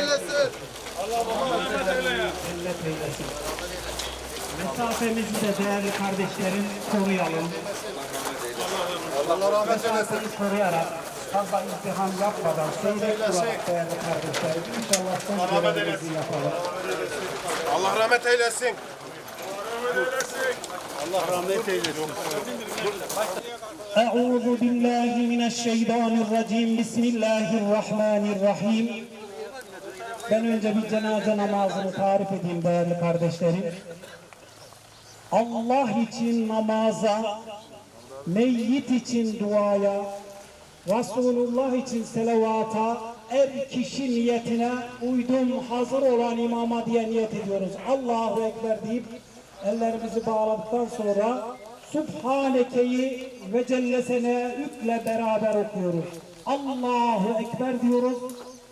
eylesin. Allah rahmet eylesin. cennet eylesin. Mesafemizi de değerli kardeşlerim koruyalım. Allah rahmet eylesin. Koruyarak fazla izdiham yapmadan seyret durarak değerli kardeşlerim. İnşallah son görevimizi yapalım. Allah rahmet eylesin. Allah rahmet eylesin. أعوذ بالله من الشيطان الرجيم بسم الله الرحمن الرحيم Ben önce bir cenaze namazını tarif edeyim değerli kardeşlerim. Allah için namaza, meyyit için duaya, Resulullah için selavata, er kişi niyetine uydum hazır olan imama diye niyet ediyoruz. Allahu Ekber deyip ellerimizi bağladıktan sonra Subhaneke'yi ve Celle Sene'ükle beraber okuyoruz. Allahu Ekber diyoruz.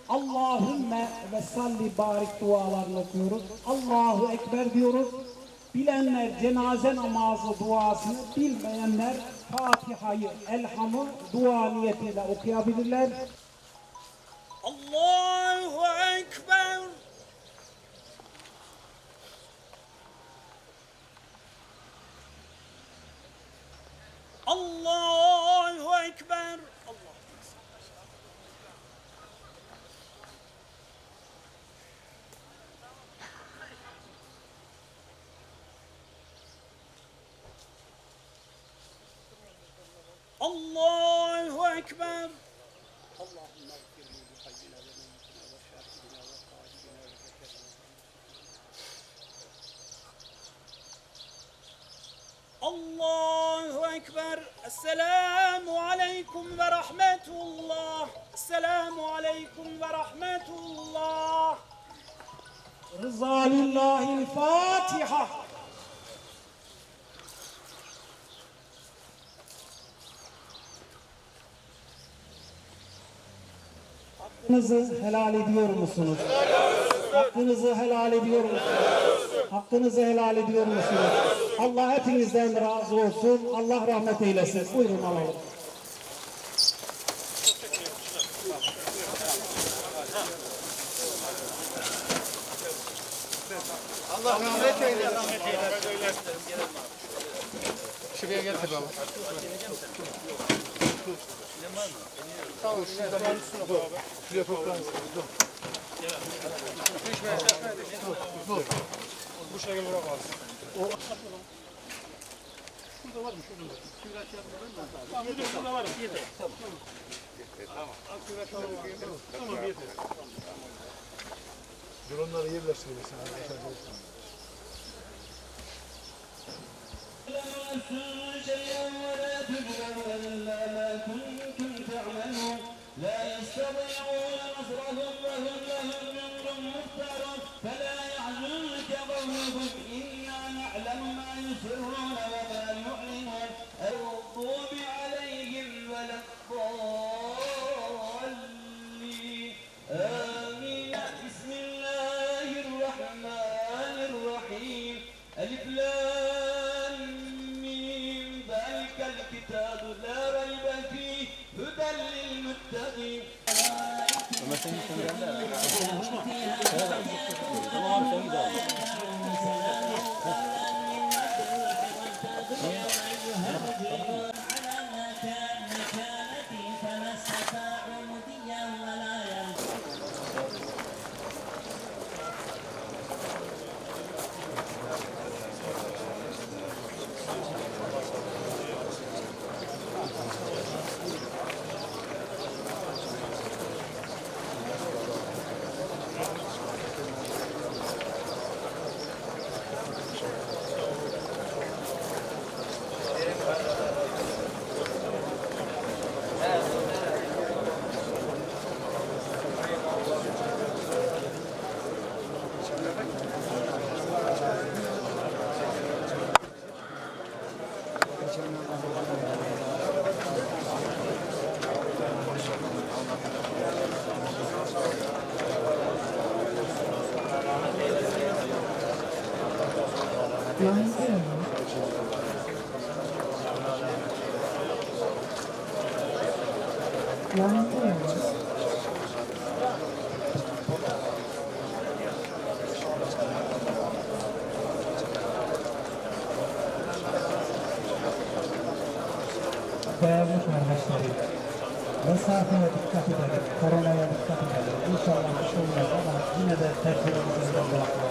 Allahümme ve salli barik dualarını okuyoruz. Allahu Ekber diyoruz. Bilenler cenaze namazı duasını, bilmeyenler Fatiha'yı, Elham'ı dua niyetiyle okuyabilirler. Allahu Ekber. Allahu Ekber. Allah. Allahu Ekber. Allahu Ekber. Esselamu Aleyküm ve Rahmetullah. Esselamu Aleyküm ve Rahmetullah. Rıza lillahil Fatiha. Hakkınızı helal ediyor musunuz? Hakkınızı helal ediyor musunuz? Hakkınızı helal ediyor musunuz? Allah hepinizden razı olsun. Allah rahmet eylesin. Buyurun alalım. Allah rahmet eylesin. Şuraya gel tabi. Tamam, şurada ben üstüne koy abi. Şuraya toprağın üstüne. Dur. Düşme, düşme, düşme. Dur. Bu şekilde bırak alsın. O... Şurada var mı? Şurada. Küraş yapmadan da. Tamam, müdür şurada var. Yeter. Tamam. Tamam. Küraş alalım. Tamam, yeter. Dronları yerleştirelim sana. Altyazı M.K. يسرون وما يعلنون المغضوب عليهم ولا الضالين. آمين. بسم الله الرحمن الرحيم. ألف لام ميم. ذلك الكتاب لا ريب فيه هدى للمتقين. على Değerli kardeşlerim, mesafeye dikkat edelim, koronaya dikkat edelim. İnşallah bir şey ama yine de tedbirimizi de bırakmayalım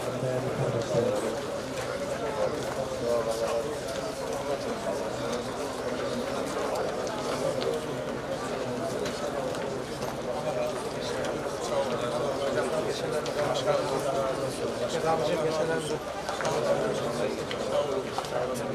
Başkanım. Başkanım. Başkanım. Başkanım. Başkanım. Başkanım.